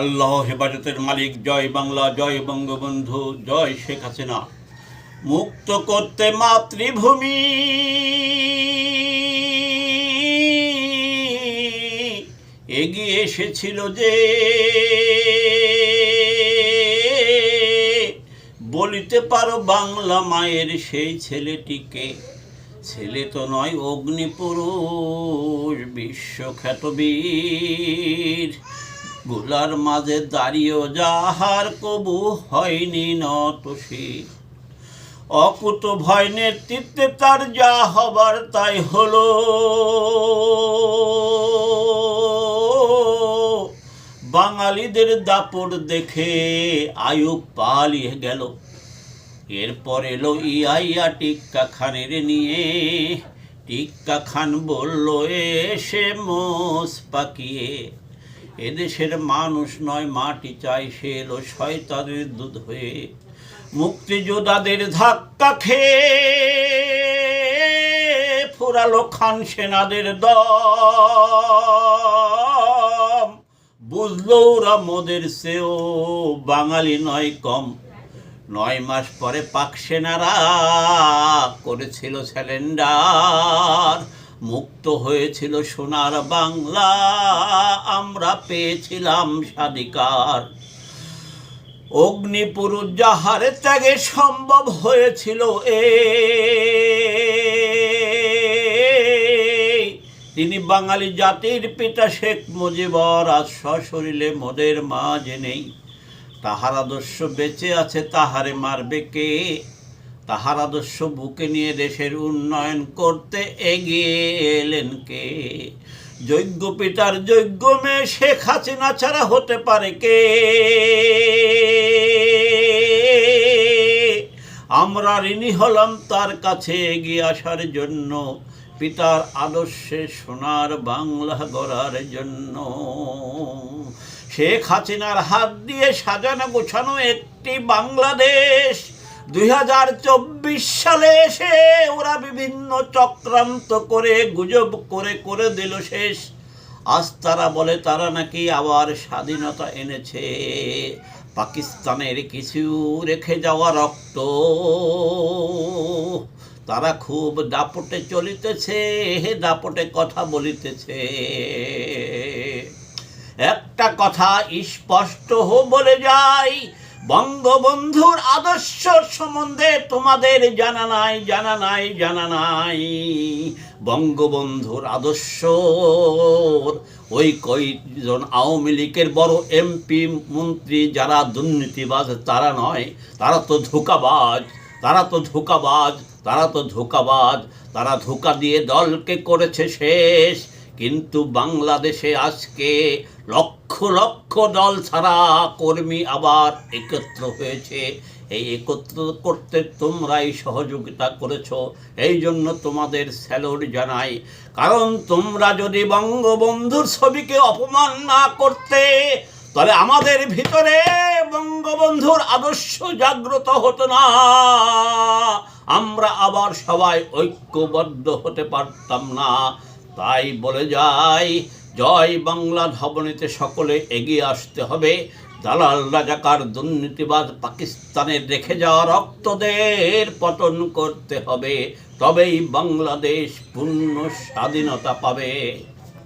আল্লাহ হেফাজতের মালিক, জয় বাংলা, জয় বঙ্গবন্ধু, জয় শেখ হাসিনা। মুক্ত করতে মাতৃভূমি। এগিয়ে এসেছিল যে বলিতে পারো বাংলা মায়ের সেই ছেলেটিকে। ছেলে তো নয়, অগ্নিপুরুষ, বিশ্বখ্যাত বীর। গুলার মাঝে দাঁড়িয়েও যাহার কবু হয়নি নতশীর অকুত ভয় নেতৃত্বে তার যা হবার তাই হলো। বাঙালিদের দাপট দেখে আয়ুব পালিয়ে গেল। এরপর এলো ইয়াইয়া টিক্কা খানের নিয়ে। টিক্কা খান বলল, এসে মোষ পাকিয়ে এদেশের মানুষ নয়, মাটি চাই সে এলো শয়তানের দুধ হয়ে। মুক্তিযোদ্ধাদের ধাক্কা খেয়ে ফুরালো খান সেনাদের দম। বুঝলো ওরা মোদের সেও বাঙালি নয় কম। নয় মাস পরে পাক সেনারা করেছিল স্যালেন্ডার মুক্ত হয়েছিল সোনার বাংলা, আমরা পেয়েছিলাম স্বাধিকার। অগ্নিপুরুষ যাহারে ত্যাগে সম্ভব হয়েছিল এ। তিনি বাঙালি জাতির পিতা শেখ মুজিবর আজ সশরীরে মোদের মাঝে নেই তাহার আদর্শ বেঁচে আছে, তাহারে মারবে কে? তাহার আদর্শ বুকে নিয়ে দেশের উন্নয়ন করতে এগিয়ে এলেন কে? যোগ্য পিতার যোগ্য মেয়ে শেখ হাসিনা ছাড়া হতে পারে কে? আমরা ঋণী হলাম তার কাছে এগিয়ে আসার জন্য, পিতার আদর্শে সোনার বাংলা গড়ার জন্য। শেখ হাসিনার হাত দিয়ে সাজানো গোছানো একটি বাংলাদেশ দুই হাজার চব্বিশ সালে এসে ওরা বিভিন্ন চক্রান্ত করে, গুজব করে করে দিল শেষ। আজ তারা বলে, তারা নাকি আবার স্বাধীনতা এনেছে। পাকিস্তানের কিছু রেখে যাওয়া রক্ত। তারা খুব দাপটে চলিতেছে, হে দাপটে কথা বলিতেছে। একটা কথা স্পষ্ট হো বলে যাই বঙ্গবন্ধুর আদর্শ সম্বন্ধে তোমাদের জানা নাই জানা নাই জানা নাই। বঙ্গবন্ধুর আদর্শ, ওই কয়জন আওয়ামী লীগের বড় এমপি, মন্ত্রী যারা দুর্নীতিবাজ, তারা নয়, তারা তো ধোকাবাজ, তারা তো ধোকাবাজ, তারা তো ধোকাবাজ, তারা ধোকা দিয়ে দলকে করেছে শেষ। কিন্তু বাংলাদেশে আজকে লক্ষ লক্ষ লক্ষ দল ছাড়া কর্মী আবার একত্র হয়েছে। এই একত্র করতে তোমরাই সহযোগিতা করেছ। এই জন্য তোমাদের স্যালুট জানাই। কারণ তোমরা যদি বঙ্গবন্ধুর ছবিকে অপমান না করতে তাহলে আমাদের ভিতরে বঙ্গবন্ধুর আদর্শ জাগ্রত হতো না। আমরা আবার সবাই ঐক্যবদ্ধ হতে পারতাম না। তাই বলে যাই জয় বাংলা ধবনীতে সকলে এগিয়ে আসতে হবে। দালাল রাজাকার দুর্নীতিবাদ পাকিস্তানে রেখে যাওয়া রক্তদের পতন করতে হবে। তবেই বাংলাদেশ পূর্ণ স্বাধীনতা পাবে।